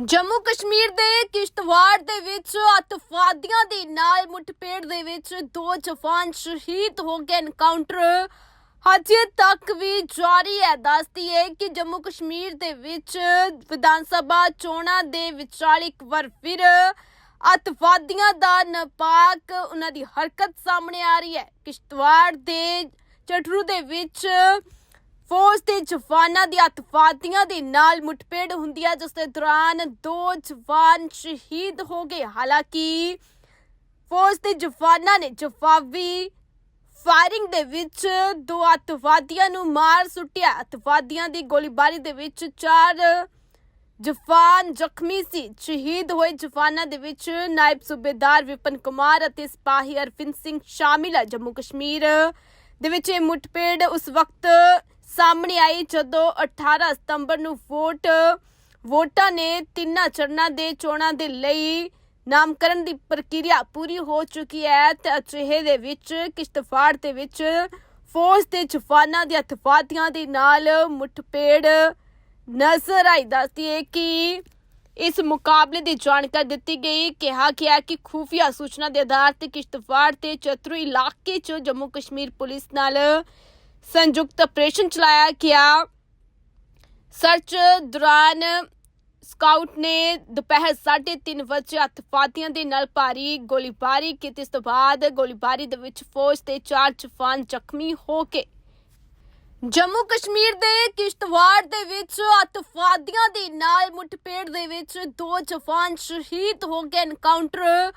ਜੰਮੂ ਕਸ਼ਮੀਰ ਦੇ ਕਿਸ਼ਤਵਾੜ ਦੇ ਵਿੱਚ ਅਤਵਾਦੀਆਂ ਦੇ ਨਾਲ ਮੁੱਠਭੇੜ ਦੇ ਵਿੱਚ ਦੋ ਜਵਾਨ ਸ਼ਹੀਦ ਹੋ ਗਏ ਐਨਕਾਊਂਟਰ ਹਜੇ ਤੱਕ ਵੀ ਜਾਰੀ ਹੈ। ਦੱਸਦੀ ਹੈ ਕਿ ਜੰਮੂ ਕਸ਼ਮੀਰ ਦੇ ਵਿੱਚ ਵਿਧਾਨ ਸਭਾ ਚੋਣਾਂ ਦੇ ਵਿਚਾਲ ਇੱਕ ਵਾਰ ਫਿਰ ਅਤਵਾਦੀਆਂ ਦਾ ਨਾਪਾਕ ਉਹਨਾਂ ਦੀ ਹਰਕਤ ਸਾਹਮਣੇ ਆ ਰਹੀ ਹੈ। ਕਿਸ਼ਤਵਾੜ ਦੇ ਚਟਰੂ ਦੇ ਵਿੱਚ ਫੌਜ ਦੇ ਜਵਾਨਾਂ ਦੀ ਅਤਵਾਦੀਆਂ ਦੇ ਨਾਲ ਮੁੱਠਭੇੜ ਹੁੰਦੀ ਹੈ ਜਿਸ ਦੇ ਦੌਰਾਨ ਦੋ ਜਵਾਨ ਸ਼ਹੀਦ ਹੋ ਗਏ। ਹਾਲਾਂਕਿ ਫੌਜ ਦੇ ਜਵਾਨਾਂ ਨੇ ਜਵਾਬੀ ਫਾਇਰਿੰਗ ਦੇ ਵਿੱਚ ਦੋ ਅਤਵਾਦੀਆਂ ਨੂੰ ਮਾਰ ਸੁੱਟਿਆ। ਅਤਵਾਦੀਆਂ ਦੀ ਗੋਲੀਬਾਰੀ ਦੇ ਵਿੱਚ ਚਾਰ ਜਵਾਨ ਜ਼ਖਮੀ ਸੀ। ਸ਼ਹੀਦ ਹੋਏ ਜਵਾਨਾਂ ਦੇ ਵਿੱਚ ਨਾਇਬ ਸੂਬੇਦਾਰ ਵਿਪਨ ਕੁਮਾਰ ਅਤੇ ਸਿਪਾਹੀ ਅਰਵਿੰਦ ਸਿੰਘ ਸ਼ਾਮਿਲ ਹੈ ਜੰਮੂ ਕਸ਼ਮੀਰ ਦੇ ਵਿੱਚ ਇਹ ਮੁੱਠਭੇੜ। ਉਸ ਵਕਤ ਸਾਹਮਣੇ ਆਈ ਜਦੋਂ 18 ਸਤੰਬਰ ਨੂੰ ਵੋਟ, ਵੋਟਾਂ ਨੇ ਤਿੰਨਾਂ ਚਰਨਾਂ ਦੇ ਚੋਣਾਂ ਦੇ ਲਈ ਨਾਮਕਰਨ ਦੀ ਪ੍ਰਕਿਰਿਆ ਪੂਰੀ ਹੋ ਚੁੱਕੀ ਹੈ ਤੇ ਅਜਿਹੇ ਦੇ ਵਿੱਚ, ਕਿਸ਼ਤਵਾੜ ਦੇ ਵਿੱਚ ਫੌਜ ਦੇ ਜਵਾਨਾਂ ਦੇ ਅਤਵਾਦੀਆਂ ਦੇ ਨਾਲ ਮੁੱਠਭੇੜ ਨਜ਼ਰ ਆਈ। ਦੱਸਦੀ ਹੈ ਕਿ ਇਸ ਮੁਕਾਬਲੇ ਦੀ ਜਾਣਕਾਰੀ ਦਿੱਤੀ ਗਈ, ਕਿਹਾ ਗਿਆ ਕਿ ਖੂਫੀਆ ਸੂਚਨਾ ਦੇ ਆਧਾਰ ਤੇ ਕਿਸ਼ਤਵਾੜ ਤੇ ਚਤਰੂ ਇਲਾਕੇ 'ਚ ਜੰਮੂ ਕਸ਼ਮੀਰ ਪੁਲਿਸ ਨਾਲ ਸੰਯੁਕਤ ਆਪਰੇਸ਼ਨ ਚਲਾਇਆ ਗਿਆ। ਸਰਚ ਦੌਰਾਨ ਸਕਾਊਟ ਨੇ ਦੁਪਹਿਰ 3:30 ਵਜੇ ਅਤਵਾਦੀਆਂ ਦੇ ਨਾਲ ਭਾਰੀ ਗੋਲੀਬਾਰੀ ਕੀਤੀ। ਇਸ ਤੋਂ ਬਾਅਦ ਗੋਲੀਬਾਰੀ ਦੇ ਵਿੱਚ ਫੌਜ ਤੇ ਚਾਰ ਜਵਾਨ ਜ਼ਖਮੀ ਹੋ ਕੇ ਜੰਮੂ ਕਸ਼ਮੀਰ ਦੇ ਕਿਸ਼ਤਵਾੜ ਦੇ ਵਿੱਚ ਅਤਵਾਦੀਆਂ ਦੇ ਨਾਲ ਮੁੱਠਭੇੜ ਦੇ ਵਿੱਚ ਦੋ ਜਵਾਨ ਸ਼ਹੀਦ ਹੋ ਗਏ। ਐਨਕਾਊਂਟਰ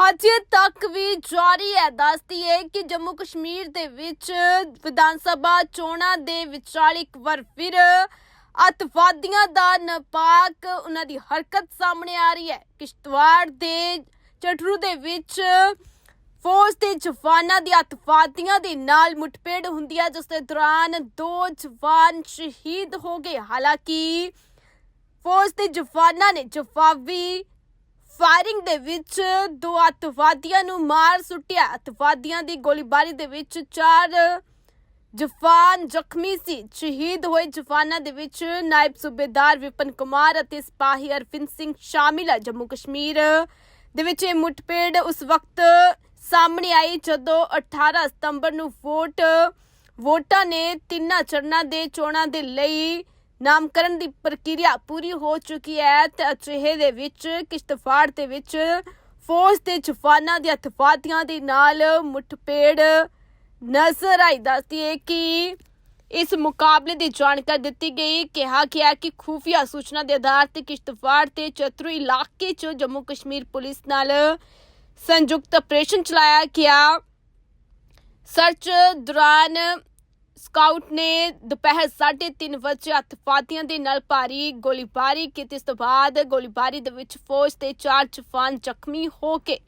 ਹਜੇ ਤੱਕ ਵੀ ਜਾਰੀ ਹੈ। ਦੱਸਦੀ ਹੈ ਕਿ ਜੰਮੂ ਕਸ਼ਮੀਰ ਦੇ ਵਿੱਚ ਵਿਧਾਨ ਸਭਾ ਚੋਣਾਂ ਦੇ ਵਿਚਾਲ ਇੱਕ ਵਾਰ ਫਿਰ ਅਤਵਾਦੀਆਂ ਦਾ ਨਾਪਾਕ ਉਹਨਾਂ ਦੀ ਹਰਕਤ ਸਾਹਮਣੇ ਆ ਰਹੀ ਹੈ। ਕਿਸ਼ਤਵਾੜ ਦੇ ਚਟਰੂ ਦੇ ਵਿੱਚ ਫੌਜ ਦੇ ਜਵਾਨਾਂ ਦੀ ਅਤਵਾਦੀਆਂ ਦੇ ਨਾਲ ਮੁੱਠਭੇੜ ਹੁੰਦੀ ਹੈ, ਜਿਸ ਦੇ ਦੌਰਾਨ ਦੋ ਜਵਾਨ ਸ਼ਹੀਦ ਹੋ ਗਏ। ਹਾਲਾਂਕਿ ਫੌਜ ਦੇ ਜਵਾਨਾਂ ਨੇ ਜਵਾਬੀ ਫਾਇਰਿੰਗ ਦੇ ਵਿੱਚ ਦੋ ਅਤਵਾਦੀਆਂ ਨੂੰ ਮਾਰ ਸੁੱਟਿਆ। ਅਤਵਾਦੀਆਂ ਦੀ ਗੋਲੀਬਾਰੀ ਦੇ ਵਿੱਚ ਚਾਰ ਜਵਾਨ ਜ਼ਖਮੀ ਸੀ। ਸ਼ਹੀਦ ਹੋਏ ਜਵਾਨਾਂ ਦੇ ਵਿੱਚ ਨਾਇਬ ਸੂਬੇਦਾਰ ਵਿਪਨ ਕੁਮਾਰ ਅਤੇ ਸਿਪਾਹੀ ਅਰਵਿੰਦ ਸਿੰਘ ਸ਼ਾਮਿਲ ਹੈ ਜੰਮੂ ਕਸ਼ਮੀਰ ਦੇ ਵਿੱਚ। ਇਹ ਮੁੱਠਭੇੜ ਉਸ ਵਕਤ ਸਾਹਮਣੇ ਆਈ ਜਦੋਂ 18 ਸਤੰਬਰ ਨੂੰ ਵੋਟ, ਵੋਟਾਂ ਨੇ ਤਿੰਨਾਂ ਚਰਨਾਂ ਦੇ ਚੋਣਾਂ ਦੇ ਲਈ ਨਾਮਕਰਨ ਦੀ ਪ੍ਰਕਿਰਿਆ ਪੂਰੀ ਹੋ ਚੁੱਕੀ ਹੈ ਤੇ ਅਜਿਹੇ ਦੇ ਵਿੱਚ, ਕਿਸ਼ਤਵਾੜ ਦੇ ਵਿੱਚ ਫੌਜ ਦੇ ਜਵਾਨਾਂ ਦੇ ਅਤਵਾਦੀਆਂ ਦੇ ਨਾਲ ਮੁੱਠਪੇੜ ਨਜ਼ਰ ਆਈ। ਦੱਸਦੀ ਹੈ ਕਿ ਇਸ ਮੁਕਾਬਲੇ ਦੀ ਜਾਣਕਾਰੀ ਦਿੱਤੀ ਗਈ, ਕਿਹਾ ਗਿਆ ਕਿ ਖੂਫੀਆ ਸੂਚਨਾ ਦੇ ਆਧਾਰ ਤੇ ਕਿਸ਼ਤਵਾੜ ਤੇ ਚਤਰੂ ਇਲਾਕੇ 'ਚ ਜੰਮੂ ਕਸ਼ਮੀਰ ਪੁਲਿਸ ਨਾਲ ਸੰਯੁਕਤ ਆਪਰੇਸ਼ਨ ਚਲਾਇਆ ਗਿਆ। ਸਰਚ ਦੌਰਾਨ ਸਕਾਊਟ ਨੇ ਦੁਪਹਿਰ 3:30 ਵਜੇ ਅਤਵਾਦੀਆਂ ਦੇ ਨਾਲ ਭਾਰੀ ਗੋਲੀਬਾਰੀ ਕੀਤੀ। ਇਸ ਤੋਂ ਬਾਅਦ ਗੋਲੀਬਾਰੀ ਦੇ ਵਿੱਚ ਫੌਜ ਦੇ ਚਾਰ ਜਵਾਨ ਜ਼ਖਮੀ ਹੋ ਕੇ